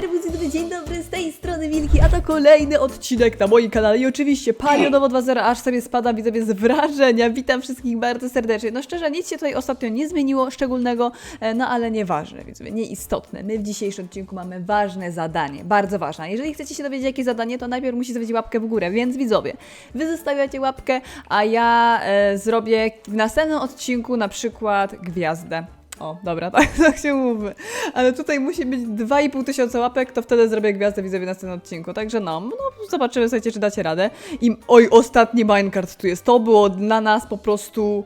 Serwus, dobry dzień dobry, z tej strony Wilki, a to kolejny odcinek na moim kanale i oczywiście Palionowo 2.0, aż sobie spadam widzowie z wrażenia, witam wszystkich bardzo serdecznie. No szczerze, nic się tutaj ostatnio nie zmieniło szczególnego, e, no ale nieważne, widzowie, nieistotne. My w dzisiejszym odcinku mamy ważne zadanie, bardzo ważne. Jeżeli chcecie się dowiedzieć jakie zadanie, to najpierw musicie zostawić łapkę w górę, więc widzowie, wy zostawiacie łapkę, a ja e, zrobię w następnym odcinku na przykład gwiazdę. O, dobra, tak, tak się mówmy. Ale tutaj musi być 2,5 tysiąca łapek, to wtedy zrobię gwiazdę widzowie na następnym odcinku. Także no, no zobaczymy, słuchajcie, czy dacie radę. I oj, ostatni Minecraft tu jest. To było dla nas po prostu.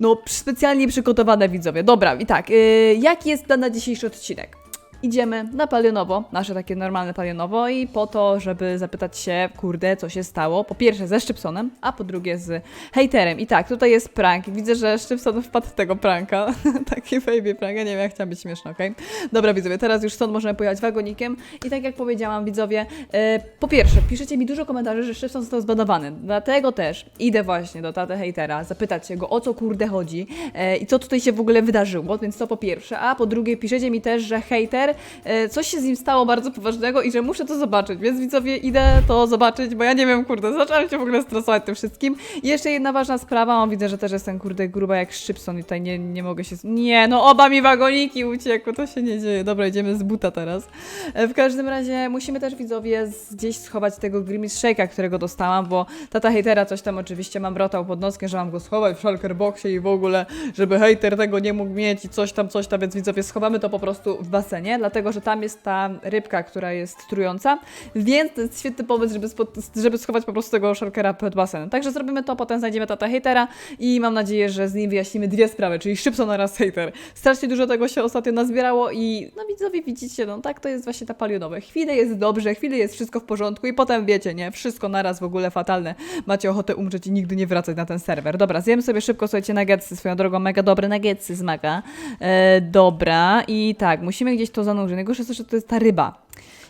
No, specjalnie przygotowane widzowie. Dobra, i tak, yy, jaki jest plan na dzisiejszy odcinek? Idziemy na palionowo, nasze takie normalne palionowo i po to, żeby zapytać się, kurde, co się stało. Po pierwsze ze Szczypsonem, a po drugie z hejterem. I tak, tutaj jest prank. Widzę, że Szczypson wpadł w tego pranka. Taki baby prank, ja nie wiem, jak chciałam być śmieszna, okej? Dobra, widzowie, teraz już stąd możemy pojechać wagonikiem. I tak jak powiedziałam, widzowie, e, po pierwsze, piszecie mi dużo komentarzy, że Szczypson został zbanowany. Dlatego też idę właśnie do taty hejtera, zapytać się go, o co kurde chodzi e, i co tutaj się w ogóle wydarzyło, więc to po pierwsze. A po drugie, piszecie mi też, że hejter, e, coś się z nim stało bardzo poważnego i że muszę to zobaczyć, więc widzowie, idę to zobaczyć, bo ja nie wiem, kurde, zaczęłam się w ogóle stresować tym wszystkim. I jeszcze jedna ważna sprawa, o, widzę, że też jestem, kurde, gruba jak Szczypson i tutaj nie, nie mogę się... Nie, no oba mi wagoniki uciekły, to się nie dzieje. Dobra, idziemy z buta teraz. E, W każdym razie musimy też, widzowie, gdzieś schować tego Grimace Shake'a, którego dostałam, bo tata hejtera coś tam oczywiście mam brotał pod noskiem, że mam go schować w shulker boxie i w ogóle, żeby hejter tego nie mógł mieć i coś tam, coś tam, więc widzowie, schowamy to po prostu w basenie, dlatego, że tam jest ta rybka, która jest trująca, więc to jest świetny pomysł, żeby, żeby schować po prostu tego shulkera pod basenem. Także zrobimy to, potem znajdziemy tata hejtera i mam nadzieję, że z nim wyjaśnimy dwie sprawy, czyli Szybson oraz hejter. Strasznie dużo tego się ostatnio nazbierało i no widzowie widzicie, no tak to jest właśnie ta palionowe. Chwilę jest dobrze, chwilę jest wszystko w porządku i potem wiecie, nie, wszystko naraz w ogóle fatalne. Macie ochotę umrzeć i nigdy nie wracać na ten serwer. Dobra, zjemy sobie szybko, słuchajcie, nuggetsy, swoją drogą, mega dobre nuggetsy z maga. E, dobra, i tak, musimy gdzieś to zanurzyć. Najgorsze jest to, że to jest ta ryba.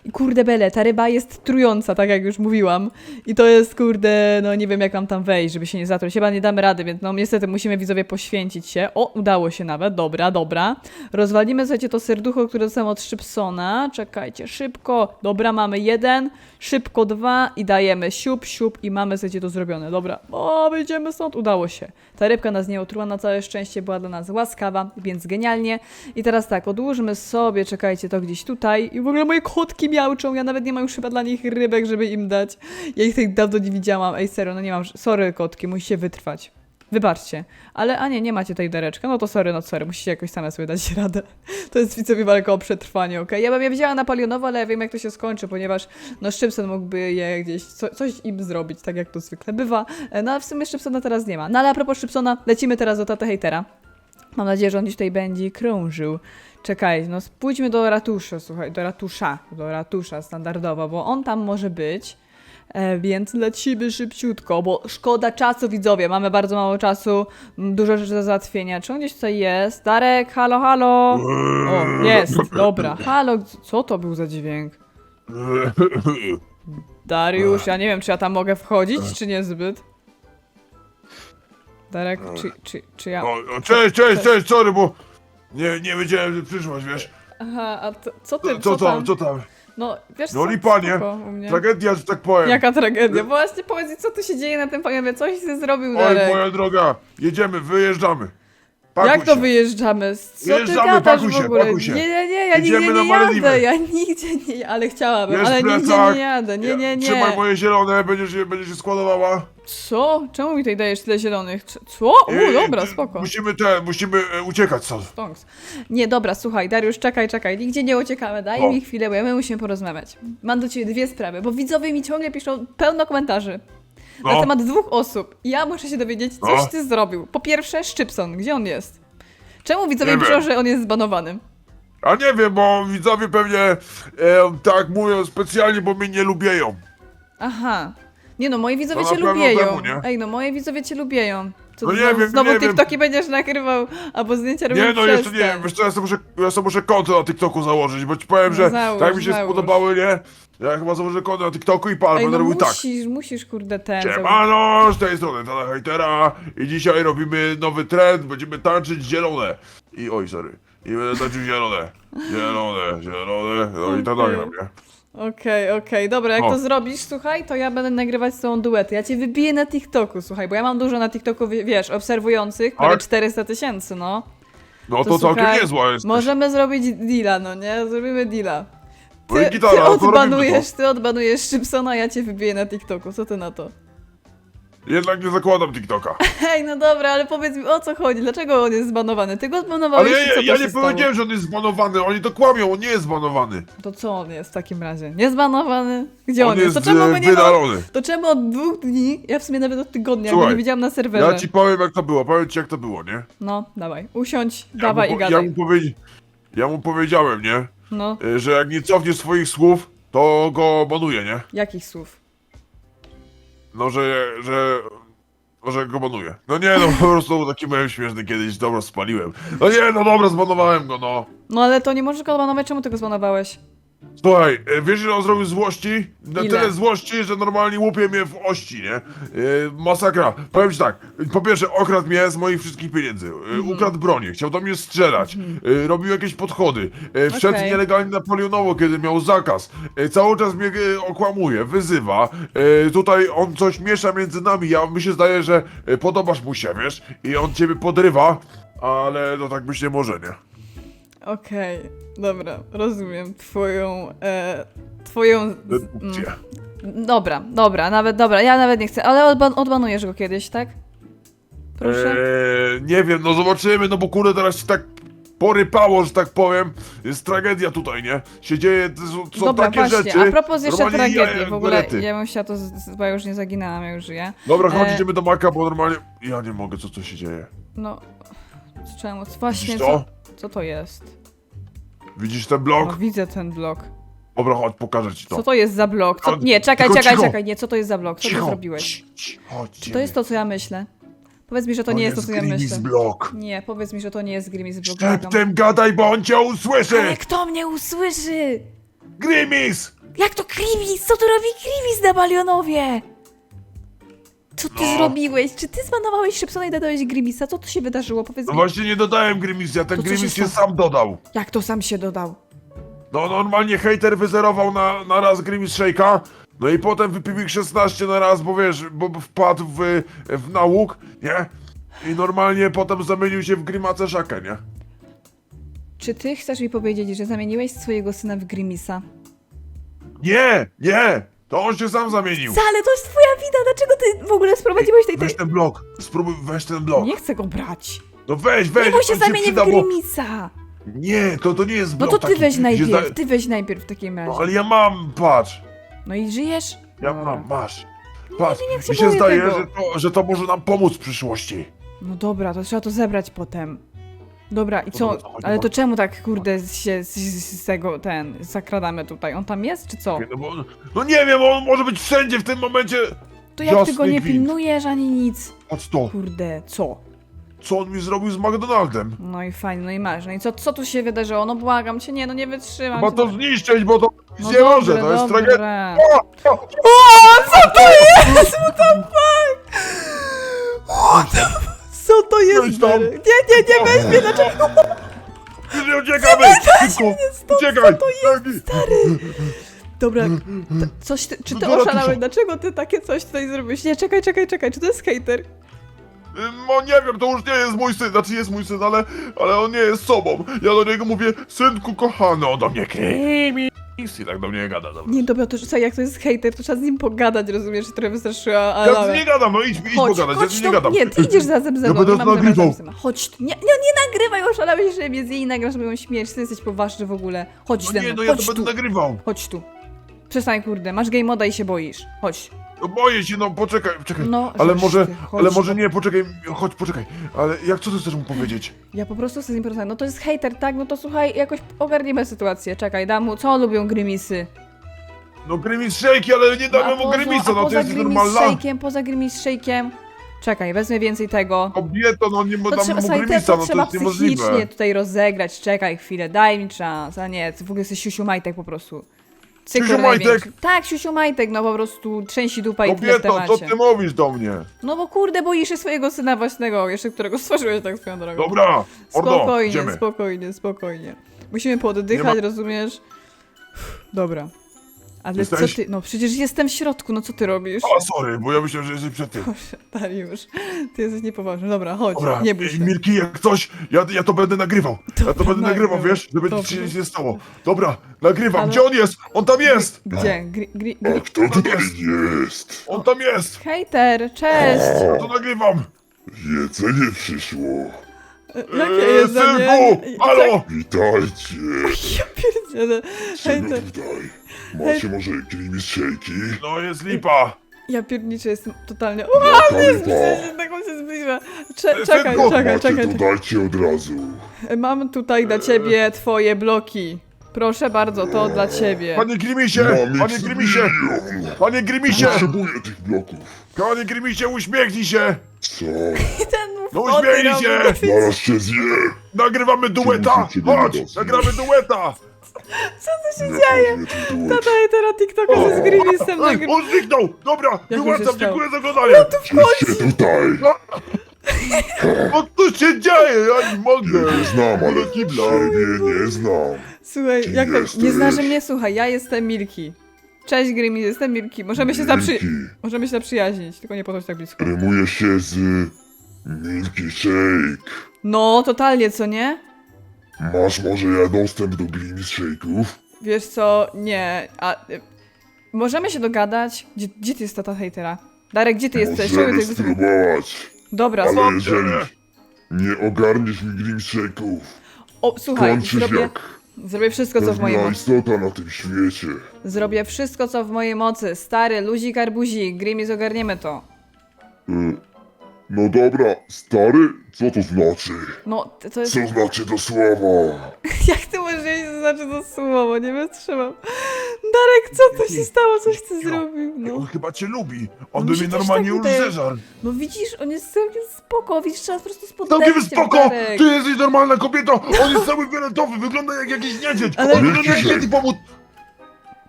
I kurde bele, ta ryba jest trująca, tak jak już mówiłam. I to jest kurde, no nie wiem jak mam tam wejść, żeby się nie zatruć. Chyba nie damy rady, więc no niestety musimy widzowie poświęcić się. O, udało się nawet, dobra, dobra. Rozwalimy, słuchajcie, to serducho, które dostałem od Szybsona. Czekajcie, szybko. Dobra, mamy jeden, szybko dwa i dajemy siup, siup i mamy, słuchajcie, to zrobione. Dobra, o, wyjdziemy stąd, udało się. Ta rybka nas nie otruła, na całe szczęście była dla nas łaskawa, więc genialnie. I teraz tak, odłóżmy sobie, czekajcie, to gdzieś tutaj. I w ogóle moje kotki miauczą, ja nawet nie mam już chyba dla nich rybek, żeby im dać. Ja ich tak dawno nie widziałam, ej serio, no nie mam, sorry kotki, musicie wytrwać. Wybaczcie, ale a nie, nie macie tej dereczka, no to sorry, no sorry, musicie jakoś same sobie dać radę. To jest widzowie walka o przetrwanie, okej? Ja bym je wzięła na palionowo, ale ja wiem jak to się skończy, ponieważ no Szczypson mógłby je gdzieś, co, coś im zrobić, tak jak to zwykle bywa. E, No a w sumie Szczypsona teraz nie ma. No ale a propos Szczypsona, lecimy teraz do taty hejtera. Mam nadzieję, że on gdzieś tutaj będzie krążył. Czekaj, no pójdźmy do ratusza, słuchaj, do ratusza, do ratusza standardowo, bo on tam może być. E, więc lecimy szybciutko, bo szkoda czasu, widzowie. Mamy bardzo mało czasu, dużo rzeczy do załatwienia. Czy on gdzieś tutaj jest? Darek, halo, halo. O, jest, dobra. Halo, co to był za dźwięk? Dariusz, ja nie wiem, czy ja tam mogę wchodzić, czy niezbyt. Darek, czy, czy, czy ja... O, o, cześć, cześć, cześć, sorry, bo nie, nie wiedziałem, że przyszłaś, wiesz. Aha, a to, co ty, Co tam, co tam? No, wiesz No co, lipa, nie? spoko u mnie. Tragedia, że tak powiem. Jaka tragedia? Właśnie powiedz mi, co tu się dzieje na tym pojemie? Coś ty zrobił, Oj, Darek. moja droga, jedziemy, wyjeżdżamy. Pakuj Jak to się. wyjeżdżamy? Co ty Wyjeżdżamy, gadasz pakuj w ogóle? pakuj się. Nie, nie, nie, ja Jedziemy nigdzie na nie Malediwy. jadę, ja nigdzie nie, ale chciałabym, Jest ale nigdzie plecak. nie jadę, nie, nie, nie. Trzymaj moje zielone, będziesz je, będziesz je składowała. Co? Czemu mi tutaj dajesz tyle zielonych? Co? U, dobra, spoko. Musimy te, musimy e, uciekać stąd. Stonks. Nie, dobra, słuchaj, Dariusz, czekaj, czekaj, nigdzie nie uciekamy, daj O. mi chwilę, bo my musimy porozmawiać. Mam do ciebie dwie sprawy, bo widzowie mi ciągle piszą pełno komentarzy na No. temat dwóch osób. Ja muszę się dowiedzieć, coś No. ty zrobił. Po pierwsze, Szczypson, gdzie on jest? Czemu widzowie Nie piszą, że on jest zbanowany? A nie wiem, bo widzowie pewnie e, tak mówią specjalnie, bo mnie nie lubią. Aha. Nie no, moi widzowie cię na pewno lubieją. temu, nie? Ej, no moi widzowie cię lubieją. Co No ty nie znowu, wiem, znowu nie wiem. TikToki będziesz nagrywał, albo zdjęcia robił Nie no, jeszcze nie wiem, wiesz co, ja sobie muszę, ja sobie muszę konto na TikToku założyć, bo ci powiem, No że załóż, tak mi się załóż. spodobały, nie? Ja chyba założę konto na TikToku i pan Ej, będę no robił tak. musisz, musisz, kurde, ten. założyć. Siemano, z tej strony Tana Hejtera i dzisiaj robimy nowy trend, będziemy tańczyć zielone. I oj, sorry. i będę tańczył zielone. Zielone, zielone, no i to nagram, nie? Okej, okej, dobra, jak O. to zrobisz, słuchaj, to ja będę nagrywać z tobą duety. Ja cię wybiję na TikToku, słuchaj, bo ja mam dużo na TikToku, wie- wiesz, obserwujących, prawie Tak? 400 tysięcy, no. No to, całkiem słuchaj, niezła jest. Możemy zrobić deala, no nie? Zrobimy deala. No Ty, gitara, ty no to robimy odbanujesz, ty odbanujesz Szybsona, ja cię wybiję na TikToku, co ty na to? Jednak nie zakładam TikToka. Hej, no dobra, ale powiedz mi, o co chodzi, dlaczego on jest zbanowany? Ty go zbanowałeś, Ale czy ja, co ja, ja to się nie stało? powiedziałem, że on jest zbanowany, oni to kłamią, on nie jest zbanowany. To co on jest w takim razie? Niezbanowany? Gdzie on, On jest? To jest czemu e, my nie ma... wydalony. To czemu od dwóch dni, ja w sumie nawet od tygodnia, go Słuchaj, nie widziałam na serwerze. Ja ci powiem jak to było, powiem ci jak to było, nie? No, dawaj, usiądź, Ja dawaj mu, i po- ja gadaj. mu, powiedzi, ja mu powiedziałem, nie? No, Y, Że jak nie cofnie swoich słów, to go banuję, nie? jakich słów? No, że, że, że go banuję. No nie, no po prostu taki byłem śmieszny kiedyś, dobra, spaliłem. No nie, no dobra, zbanowałem go, no. No ale to nie możesz go banować, czemu ty go zbanowałeś? Słuchaj, e, wiesz ile on zrobił złości? Na Ile? tyle złości, że normalnie łupie mnie w ości, nie? E, masakra. Powiem ci tak, po pierwsze okradł mnie z moich wszystkich pieniędzy, e, Mhm. ukradł bronię, chciał do mnie strzelać, e, robił jakieś podchody, e, wszedł Okej. nielegalnie na Polionowo, kiedy miał zakaz, e, cały czas mnie e, okłamuje, wyzywa, e, tutaj on coś miesza między nami, ja mi się zdaje, że e, podobasz mu się, wiesz? I on ciebie podrywa, ale no tak być nie może, nie? Okej, dobra, rozumiem twoją, e, twoją... z- Dedukcję. mm, dobra, dobra, nawet, dobra, ja nawet nie chcę, ale odban odbanujesz go kiedyś, tak? Proszę? Eee, nie wiem, no zobaczymy, no bo kurde teraz się tak porypało, że tak powiem. Jest tragedia tutaj, nie? Się dzieje, to są, są Dobra, takie właśnie, rzeczy. a propos jeszcze normalnie tragedii, jaja w ogóle golety. ja bym chciała to, z- z- bo ja już nie zaginałam, ja już żyję. Dobra, chodź, e- idziemy do Maka, bo normalnie... Ja nie mogę, co tu się dzieje. No, z czemu? Właśnie, Widzisz co, to? co to jest? Widzisz ten No, blok? widzę ten blok. Dobra, chodź, pokażę ci to. Co to jest za blok? Co... Ale- Nie, czekaj, tylko czekaj, cicho. czekaj, nie, co to jest za blok? Co ty Cicho, zrobiłeś? cii, cii, chodź, Czy to jest to, co ja myślę? Powiedz mi, że to, nie jest to, co ja myślę. blok. Nie, powiedz mi, że to nie jest Grimis blok. Szeptem gadaj, bo on cię usłyszy! Ale kto mnie usłyszy? Grimis! Jak to Grimis? Co tu robi Grimis na Balionowie? Co ty No. zrobiłeś? Czy ty zbanowałeś Szybsona i dodałeś Grimisa? Co tu się wydarzyło? Powiedz No mi. właśnie nie dodałem Grimisa, ten To co Grimis się stało? sam dodał. Jak to sam się dodał? No normalnie hejter wyzerował na, na raz Grimis Shake'a, no i potem wypił ich 16 na raz, bo wiesz, bo wpadł w, w nałóg, nie? I normalnie potem zamienił się w Grimacę Szakę, nie? Czy ty chcesz mi powiedzieć, że zamieniłeś swojego syna w Grimisa? Nie, nie! To on się sam zamienił. Ale to jest twoja wina! Dlaczego ty w ogóle sprowadziłeś tej... tej... Weź ten blok, spróbuj, weź ten blok. Nie chcę go brać. No weź, weź, Nie, bo się zamienię przyda, w bo... Grimisa. Nie, to, to nie jest No blok to ty taki, weź gdzie najpierw, zda- ty weź najpierw w takim razie. No ale ja mam, patrz. No i żyjesz? Ja Dobra. mam, masz. Patrz, nie chcę mi się boję zdaje, tego. że to, że to może nam pomóc w przyszłości. No dobra, to trzeba to zebrać potem. Dobra, i co? Ale to czemu tak, kurde, się z, z, z tego, ten, zakradamy tutaj? On tam jest, czy co? No, bo, no nie wiem, on może być wszędzie w tym momencie. To jak ty jasny go nie gwint. pilnujesz ani nic? Patrz to, Kurde, co? co on mi zrobił z McDonaldem. No i fajnie, no i masz. No i co, co tu się wydarzyło? No błagam cię, nie, no nie wytrzymam. Ma cię, to no. zniszczyć, bo to no nie może, to jest tragedia. O, o, Co to jest? What the fuck? What the to jest? Weź tam. Nie, nie, nie, weź mnie, dlaczego? Nie uciekamy! Szybko! Uciekaj! co to jest, stary? Dobra, coś ty, czy ty Dobra, oszalałeś? Dlaczego ty takie coś tutaj zrobiłeś? Nie, czekaj, czekaj, czekaj, czy to jest hater? No nie wiem, to już nie jest mój syn, znaczy jest mój syn, ale, ale on nie jest sobą. Ja do niego mówię, synku kochany, on do mnie krymi. I tak do mnie gada, dobra. Nie, dobra, to słuchaj, jak to jest hater, to trzeba z nim pogadać, rozumiesz? Trochę wystraszyła, Ja ale... z nim nie gadam, no idź, idź Chodź, pogadać, ja chodź z nim tu. nie gadam. Nie, ty idziesz razem ze Ja mną, będę nie mam zamiaru nagrywał. Chodź tu. Nie, nie, nie nagrywaj, oszalałeś, że mnie z jej nagrasz moją śmierć, ty jesteś poważny w ogóle. Chodź No ze nie, mną, no ja to chodź będę tu. nagrywał. Chodź tu. Przestań, kurde, masz game moda i się boisz. Chodź. No boję się, no poczekaj, czekaj. No, ale może, chodź ale może nie, poczekaj, chodź, poczekaj. Ale jak, co ty chcesz mu powiedzieć? Ja po prostu chcę z nim porozmawiać. No to jest hater, tak? No to słuchaj, jakoś ogarniemy sytuację. Czekaj, dam mu, co lubią Grimisy? No Grimis Shake, ale nie No, damy mu poza- Grimisa, no to poza jest Grimis normalna. Shake'iem, poza Grimis Shake'iem. Czekaj, wezmę więcej tego. Kobieto, no nie To damy mu słuchaj, te, Grimisa, to no to trzeba jest niemożliwe. psychicznie tutaj rozegrać. Czekaj chwilę, daj mi czas. A nie, ty w ogóle jesteś siusiu majtek po prostu. Cykor Siusiu Majtek! Tak, siusiu majtek, no po prostu trzęsi dupa i tyle w Kobieto, co temacie. ty mówisz do mnie? No bo kurde, boisz się swojego syna własnego, jeszcze którego stworzyłeś tak swoją drogą. Dobra, Ordo, Spokojnie, idziemy. spokojnie, spokojnie. Musimy poddychać, rozumiesz? Dobra. Ale Jesteś? co ty? No przecież jestem w środku, no co ty robisz? A, sorry, bo ja myślałem, że jesteś przed tym. Boże, Dariusz, ty jesteś niepoważny. Dobra, chodź, Dobra, nie bój ej, się. Milki, jak coś, ja, ja to będę nagrywał. ja to Dobra, będę nagrywał, nagrywaj. wiesz, żeby Dobrze. ci się nic nie stało. Dobra, nagrywam. Ale- Gdzie on jest? On tam jest! Gdzie? Gri, gri, gri... kto tutaj jest? On tam jest! Hejter, cześć! Ja to nagrywam! Jedzenie przyszło. Jakie Eee, jedzenie? synku! Halo! Witajcie. Ja pierdzielę. Czego Hejter, tutaj? Macie może grimis szejki? No jest lipa! ja pierniczę, jestem totalnie... Jaka O, lipa? tak on się zbliża. Cze czekaj, Synku! czekaj, Macie czekaj, to czekaj. dajcie od razu. Mam tutaj dla ciebie twoje bloki. Proszę bardzo, to dla ciebie. Panie Grimisie! Mam Panie ich Grimisie! milion. Panie Grimisie! Potrzebuję tych bloków. Panie Grimisie, uśmiechnij się! Co? No uśmiechnij się! Zaraz cię zje. Nagrywamy dueta! musicie mnie Chodź! dostać? Nagramy dueta! Co tu się Nie dzieje? Tata hejtera TikToka ze Grimisem Ej, nagrywa. on zniknął! Dobra, się wyłączam, stało? dziękuję za oglądanie! Idźcie tutaj. Co tu się dzieje? Ja nie mogę! Nie znam, ale ciebie nie znam. Słuchaj, Kim jak to, nie jesteś? znasz mnie? Słuchaj, ja jestem Milki. Cześć Grimis, jestem Milki. Możemy się zaprzy... Milki. Możemy się zaprzyjaźnić, tylko nie podchodź tak blisko. Rymuje się z... Milky Shake. No, totalnie, co nie? Masz może ja dostęp do grimis shake'ów? Wiesz co, nie, a... y, Możemy się dogadać? Gdzie, gdzie ty jest tata hejtera? Darek, gdzie ty jesteś? Czemu Możemy ty spróbować. Dobra, Ale słuchaj. jeżeli nie ogarniesz mi grimis shake'ów, O, słuchaj, kończysz zrobię, jak zrobię wszystko, co w mojej pewna mocy. istota na tym świecie. Zrobię wszystko, co w mojej mocy. Stary, luzik, arbuzik, Grimis, ogarniemy to. Y, no dobra, stary, co to znaczy? No, to- to jest... Co znaczy to słowo? Jak ty możesz wiedzieć, co znaczy to słowo? Nie wytrzymam. Darek, co to się stało? Coś ty zrobił? On No. chyba cię lubi. No On mi by się mnie też normalnie tak wydaje. ulzeżar. no widzisz, on jest całkiem spoko, widzisz, trzeba po prostu spotkać Całkiem się, spoko! Darek. Ty jesteś normalna kobieta! On jest cały fioletowy, wygląda jak jakiś niedźwiedź! Ale- On wygląda jak Milki Yeti po mut...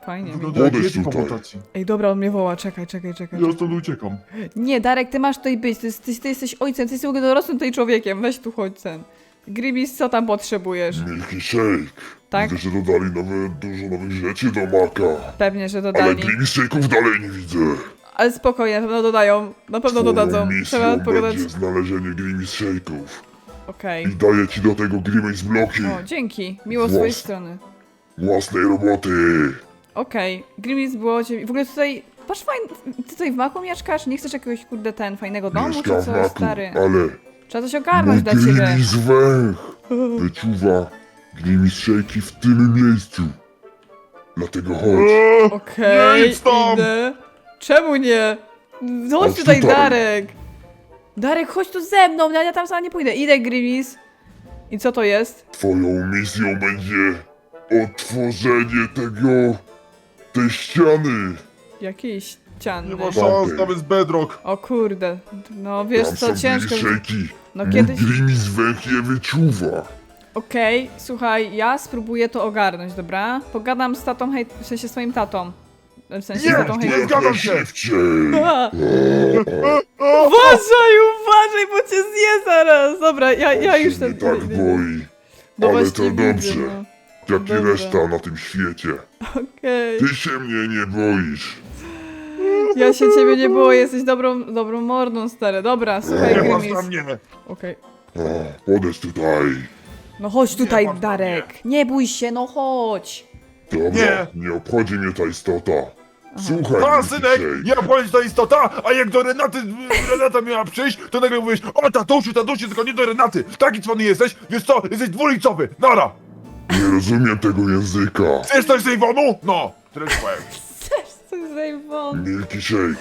Fajnie. Wygląda jak Podejdź Yeti po tutaj. mutacji. Ej, dobra, on mnie woła, czekaj, czekaj, czekaj. Ja stąd uciekam. Nie, Darek, ty masz tutaj być, ty, ty, ty jesteś ojcem, ty jesteś w ogóle dorosłym tutaj człowiekiem, weź tu chodź sen. Grimis, co tam potrzebujesz? Milky Shake. Tak? Widzę, że dodali nowe, dużo nowych rzeczy do maka. Pewnie, że Ale dodali. grimis shake'ów dalej nie widzę. Ale spokojnie, na pewno dodają, na pewno Twoją dodadzą. misją Trzeba pogadać. będzie znalezienie grimis shake'ów. Okej. I daję ci do tego grimis bloki. O, dzięki, miło z twojej Włos. strony. Własnej roboty. Okej, Grimis było ciebie. W ogóle tutaj. Patrz fajnie. Ty tutaj w maku mieszkasz? Nie chcesz jakiegoś kurde ten fajnego domu czy Mieszkam w co, maku, stary? ale Trzeba coś mój ogarnąć dla ciebie. grimis węch wyczuwa grimis shake'i w tym miejscu. Dlatego chodź. Eee, Okej, Nie idź tam! idę. Czemu nie? Chodź Chodź tutaj, tutaj. Darek. Darek, chodź tu ze mną, ja, ja tam sama nie pójdę. Idę, Grimis. I co to jest? Twoją misją będzie otworzenie tego... tej ściany. Jakieś ściany. Nie ma szans, tam jest bedrock. O kurde, no wiesz Tam co, są ciężko. shake'i. No Mój kiedyś. grimis węch je wyczuwa. Okej, słuchaj, ja spróbuję to ogarnąć, dobra? Pogadam z tatą, hej, w sensie swoim tatą. W sensie Nie, z tatą nie hej. zgadzam się. najszybciej. A, Uważaj, uważaj, bo cię zje zaraz! Dobra, ja, ja już się ten... nie tak boi. No ale właśnie to widzę, dobrze. no. Jak i Dobra. reszta na tym świecie. Okej. Ty się mnie nie boisz. Ja się ciebie nie boję, jesteś dobrą, dobrą mordą, stary. Dobra, słuchaj, Nie masz Grimis. na mnie. Okej. O, podejdź tutaj. No chodź tutaj, Darek. Nie bój się, no chodź. Dobra, Nie. nie, obchodzi mnie ta istota. Słuchaj, A, Milky synek, Shake. nie obchodzi ta istota, a jak do Renaty, Renata miała przyjść, to nagle mówisz, o tatusiu, tatusiu, tylko nie do Renaty. Taki cwany jesteś, wiesz co, jesteś dwulicowy, nara. Nie rozumiem tego języka. Chcesz coś z Iwonu? No, tyle ci powiem. Chcesz coś zajmą? Milky Shake,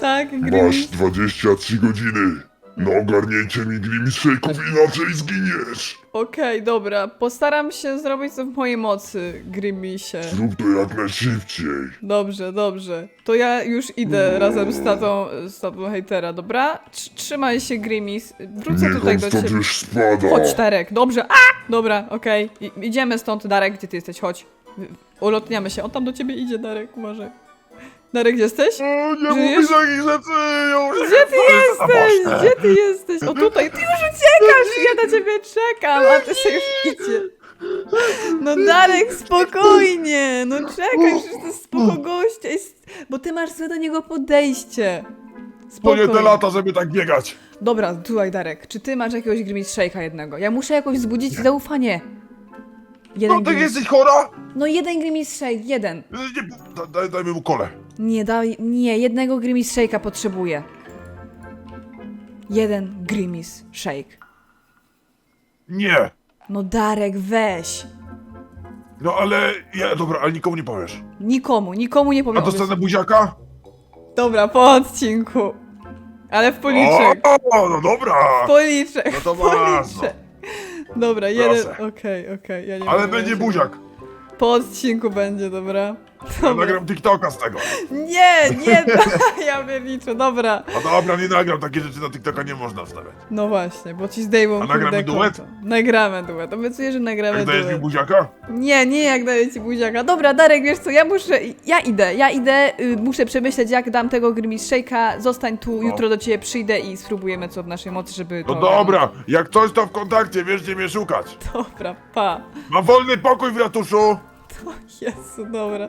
Tak, masz Grimis. 23 godziny na ogarnięcie mi grimis shake'ów, inaczej zginiesz. Okej, dobra. Postaram się zrobić co w mojej mocy, Grimisie. Zrób to jak najszybciej. Dobrze, dobrze. To ja już idę razem z tatą, z tatą hejtera, dobra? Tr- Trzymaj się, Grimis. Wrócę Niech tutaj on do stąd ciebie. już spada. Chodź, Darek, dobrze. A! Dobra, okej. I- Idziemy stąd, Darek, gdzie ty jesteś? Chodź. Ulotniamy się. On tam do ciebie idzie, Darek, uważaj. Darek, gdzie jesteś? O, nie Żyjesz? mówisz takich rzeczy! Ja muszę Gdzie ty jesteś? Gdzie ty jesteś? O tutaj, ty już uciekasz! Ja na ciebie czekam, a ty sobie już idzie. No Darek, spokojnie! No czekaj, przecież to jest spoko gościa. Jest... Bo ty masz złe do niego podejście. To nie te Spokojnie. lata, żeby tak biegać. Dobra, słuchaj Darek, czy ty masz jakiegoś Grimmie Shake'a jednego? Ja muszę jakoś wzbudzić zaufanie. Jeden No Grimace- jesteś chora? No jeden Grimmie Shake, jeden. Nie, da, daj, dajmy mu kole. Nie, daj, nie, jednego Grimace Shake'a potrzebuję. Jeden Grimace Shake. Nie. No Darek, weź. No ale, ja, dobra, ale nikomu nie powiesz. Nikomu, nikomu nie A powiem. dostanę buziaka? Dobra, po odcinku. Ale w policzek. O, no dobra. Policzek. No to ważne. policzek. Dobra, jeden. Proszę. Okej, okej. ja nie Ale mogę będzie buziak. Po odcinku będzie, dobra. Ja Dobra. nagram TikToka z tego. Nie, nie, ja wyliczę, dobra. A dobra, nie nagram, takie rzeczy na TikToka nie można wstawiać. No właśnie, bo ci zdejmą A nagramy kurde duet? konto. Nagramy duet, obiecuję, że nagramy Jak dajesz mi duet. buziaka? Nie, nie jak daję ci buziaka. Dobra, Darek, wiesz co, ja muszę, ja idę, ja idę, y, muszę przemyśleć jak dam tego Shake'a, zostań tu, No. jutro do ciebie przyjdę i spróbujemy co w naszej mocy, żeby No to... dobra, jak coś to w kontakcie, wiesz gdzie mnie szukać. Dobra, pa. Mam wolny pokój w ratuszu. O Jezu, dobra.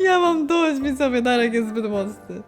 Ja mam dość, widzowie, Darek jest zbyt mocny.